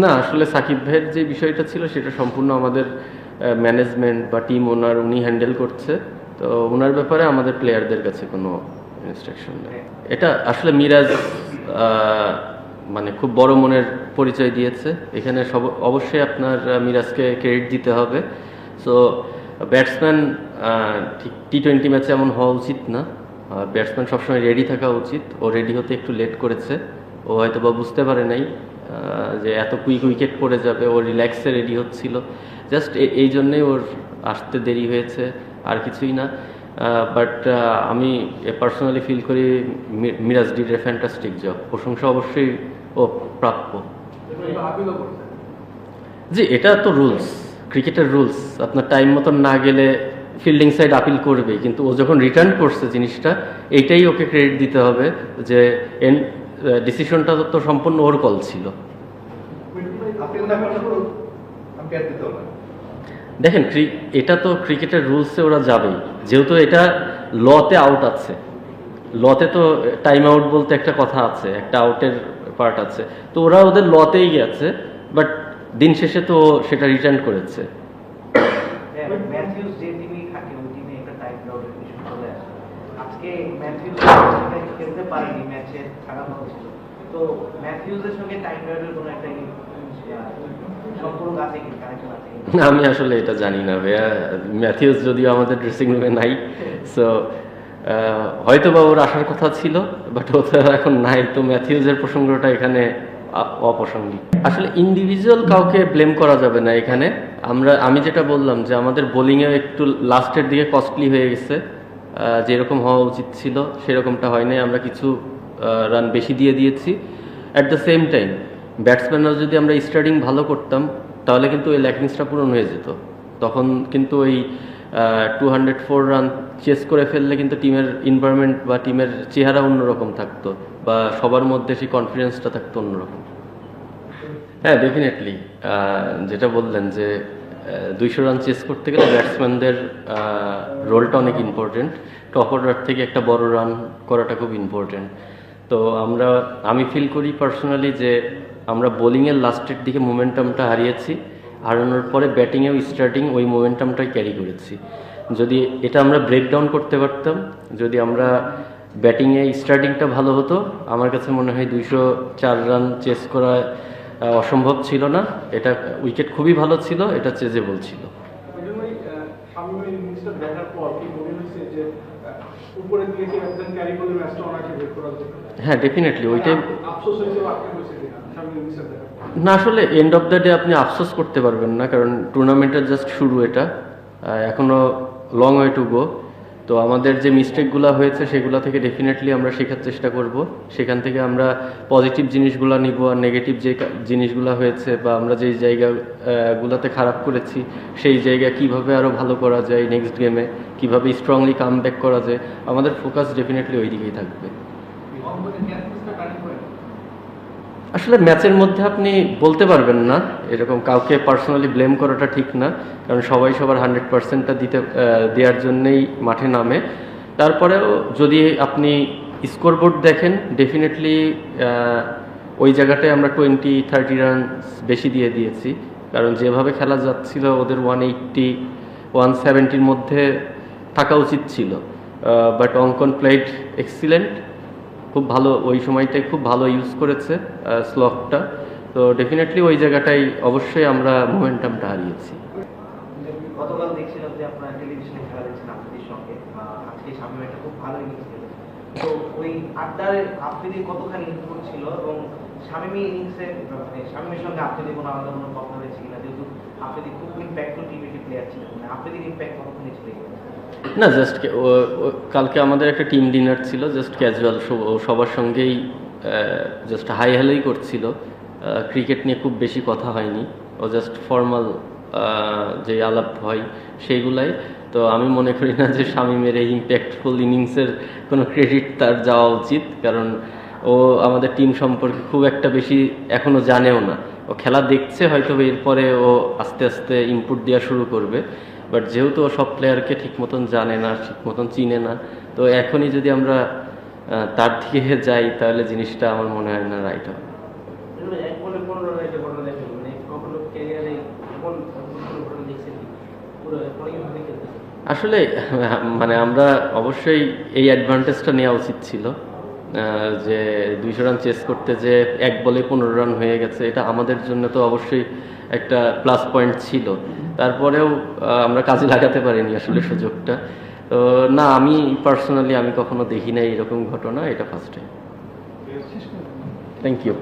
না, আসলে সাকিব ভাইয়ের যে বিষয়টা ছিল সেটা সম্পূর্ণ আমাদের ম্যানেজমেন্ট বা টিম ওনার উনি হ্যান্ডেল করছে। তো ওনার ব্যাপারে আমাদের প্লেয়ারদের কাছে কোনো ইনস্ট্রাকশন নেই। এটা আসলে মিরাজ মানে খুব বড় মনের পরিচয় দিয়েছে। এখানে সব, অবশ্যই আপনার মিরাজকে ক্রেডিট দিতে হবে। সো ব্যাটসম্যান ঠিক টি টোয়েন্টি ম্যাচে এমন হওয়া উচিত না। ব্যাটসম্যান সবসময় রেডি থাকা উচিত। ও রেডি হতে একটু লেট করেছে। ও হয়তো বা বুঝতে পারে নাই। যে এত কুইক উইকেট পড়ে যাবে, ও রিল্যাক্সে রেডি হচ্ছিল। জাস্ট এই জন্যই ওর আসতে দেরি হয়েছে, আর কিছুই না। বাট আমি পার্সোনালি ফিল করি মিরাজ ডিড ফ্যান্টাস্টিক জব প্রশংসা অবশ্যই ও প্রাপ্য। জি, এটা তো রুলস ক্রিকেটের রুলস আপনার টাইম মতন না গেলে ফিল্ডিং সাইড আপিল করবেই, কিন্তু ও যখন রিটার্ন করছে জিনিসটা, এইটাই ওকে ক্রেডিট দিতে হবে যে, এন ডিসিশনটা তো সম্পূর্ণ ওর কল ছিল। দেখেন এটা তো ক্রিকেটের রুলসে ওরা যাবেই। যেহেতু এটা লতে আউট আছে। লতে তো টাইম আউট বলতে একটা কথা আছে একটা আউটের পার্ট আছে। তো ওরা ওদের লতেই গেছে বাট দিন শেষে তো সেটা রিটার্ন করেছে। হ্যাঁ, আজকে ম্যাথিউস খেলতে পারেনি ম্যাচে থাকা কথা ছিল তো ম্যাথিউসের সঙ্গে টাইম আউটের কোনো একটা আমি আসলে এটা জানি না ভাইয়া। ম্যাথিউস যদিও আমাদের ড্রেসিং রুমে নাই সো হয়তো বা ওর আসার কথা ছিল বাট ও এখন নাই। তো ম্যাথিউসের প্রসঙ্গটা এখানে অপ্রাসঙ্গিক। আসলে ইন্ডিভিজুয়াল কাউকে ব্লেম করা যাবে না এখানে। আমরা, আমি যেটা বললাম যে আমাদের বোলিংয়ে একটু লাস্টের দিকে কস্টলি হয়ে গেছে। যেরকম হওয়া উচিত ছিল, সেরকমটা হয়নি। আমরা কিছু রান বেশি দিয়ে দিয়েছি। অ্যাট দ্য সেম টাইম ব্যাটসম্যানরা যদি আমরা স্টার্টিং ভালো করতাম, তাহলে কিন্তু ওই ল্যাকিংসটা পূরণ হয়ে যেত। তখন কিন্তু ওই two hundred four run chase করে ফেললে কিন্তু টিমের এনভায়রনমেন্ট বা টিমের চেহারা অন্যরকম থাকতো বা সবার মধ্যে সেই কনফিডেন্সটা থাকতো অন্যরকম। হ্যাঁ ডেফিনেটলি যেটা বললেন যে দুইশো রান চেস করতে গেলে ব্যাটসম্যানদের রোলটা অনেক ইম্পর্টেন্ট টপ অর্ডার থেকে একটা বড় রান করাটা খুব ইম্পর্টেন্ট তো আমরা, আমি ফিল করি পার্সোনালি যে আমরা বোলিংয়ের লাস্টের দিকে মোমেন্টামটা হারিয়েছি, হারানোর পরে ব্যাটিংয়েও স্টার্টিং ওই মোমেন্টামটাই ক্যারি করেছি। যদি এটা আমরা ব্রেকডাউন করতে পারতাম, যদি আমরা ব্যাটিংয়ে স্টার্টিংটা ভালো হতো, আমার কাছে মনে হয় দুইশো চার রান চেস করা অসম্ভব ছিল না। এটা উইকেট খুবই ভালো ছিল এটা চেজেবল ছিল। হ্যাঁ ডেফিনেটলি ওইটাই না আসলে এন্ড অফ দ্য ডে আপনি আফসোস করতে পারবেন না কারণ টুর্নামেন্টের জাস্ট শুরু এটা। এখনও লং ওয়ে টু গো তো আমাদের যে মিস্টেকগুলো হয়েছে, সেগুলো থেকে ডেফিনেটলি আমরা শেখার চেষ্টা করব। সেখান থেকে আমরা পজিটিভ জিনিসগুলো নিব আর নেগেটিভ যে জিনিসগুলো হয়েছে বা আমরা যেই জায়গাগুলোতে খারাপ করেছি, সেই জায়গা কীভাবে আরও ভালো করা যায় নেক্সট গেমে কীভাবে স্ট্রংলি কাম করা যায়, আমাদের ফোকাস ডেফিনেটলি ওই দিকেই থাকবে মোহাম্মদের ক্যাপ্টেন্সটা কারেক্ট করে আসলে ম্যাচের মধ্যে আপনি বলতে পারবেন না, এরকম কাউকে পার্সোনালি ব্লেম করাটা ঠিক না, কারণ সবাই সবার হান্ড্রেড পার্সেন্টটা দিতে দেওয়ার জন্যেই মাঠে নামে। তারপরেও যদি আপনি স্কোরবোর্ড দেখেন ডেফিনেটলি ওই জায়গাটায় আমরা টোয়েন্টি থার্টি রান বেশি দিয়ে দিয়েছি। কারণ যেভাবে খেলা যাচ্ছিল, ওদের ওয়ান এইট্টি ওয়ান সেভেন্টির মধ্যে থাকা উচিত ছিল। বাট অঙ্কন প্লেড এক্সিলেন্ট খুব ভালো, ওই সময়টাই খুব ভালো ইউজ করেছে স্লকটা তো ডেফিনেটলি ওই জায়গাটাই অবশ্যই আমরা মোমেন্টামটা হারিয়েছি। গতকাল সঙ্গে আজকে খুব ভালো তো ওই আড্ডার আফ্রিদি এবং মানে সঙ্গে কোনো কথা যেহেতু খুব মানে? না জাস্ট কালকে আমাদের একটা টিম ডিনার ছিল জাস্ট ক্যাজুয়াল সবার সঙ্গেই জাস্ট হাই হ্যালোই করছিল। ক্রিকেট নিয়ে খুব বেশি কথা হয়নি। ও জাস্ট ফর্মাল যে আলাপ হয় সেইগুলাই। তো আমি মনে করি না যে শামিমের এই ইম্প্যাক্টফুল ইনিংসের কোনো ক্রেডিট তার যাওয়া উচিত। কারণ ও আমাদের টিম সম্পর্কে খুব একটা বেশি এখনও জানেও না। ও খেলা দেখছে হয়তো এরপরে ও আস্তে আস্তে ইনপুট দেওয়া শুরু করবে বাট যেহেতু ও সব প্লেয়ারকে ঠিক মতন জানে না ঠিক মতন চিনে না তো এখনই যদি আমরা তার দিকে যাই তাহলে জিনিসটা আমার মনে হয় না রাইট হবে। কিন্তু খেলতেছে আসলে মানে আমরা অবশ্যই এই অ্যাডভান্টেজটা নেওয়া উচিত ছিল। যে দুইশো রান চেস করতে যে এক বলে পনেরো রান হয়ে গেছে এটা আমাদের জন্য তো অবশ্যই একটা প্লাস পয়েন্ট ছিল। তারপরেও আমরা কাজে লাগাতে পারিনি আসলে সুযোগটা। তো না আমি পার্সোনালি আমি কখনো দেখি নাই এরকম ঘটনা এটা ফার্স্ট টাইম থ্যাংক ইউ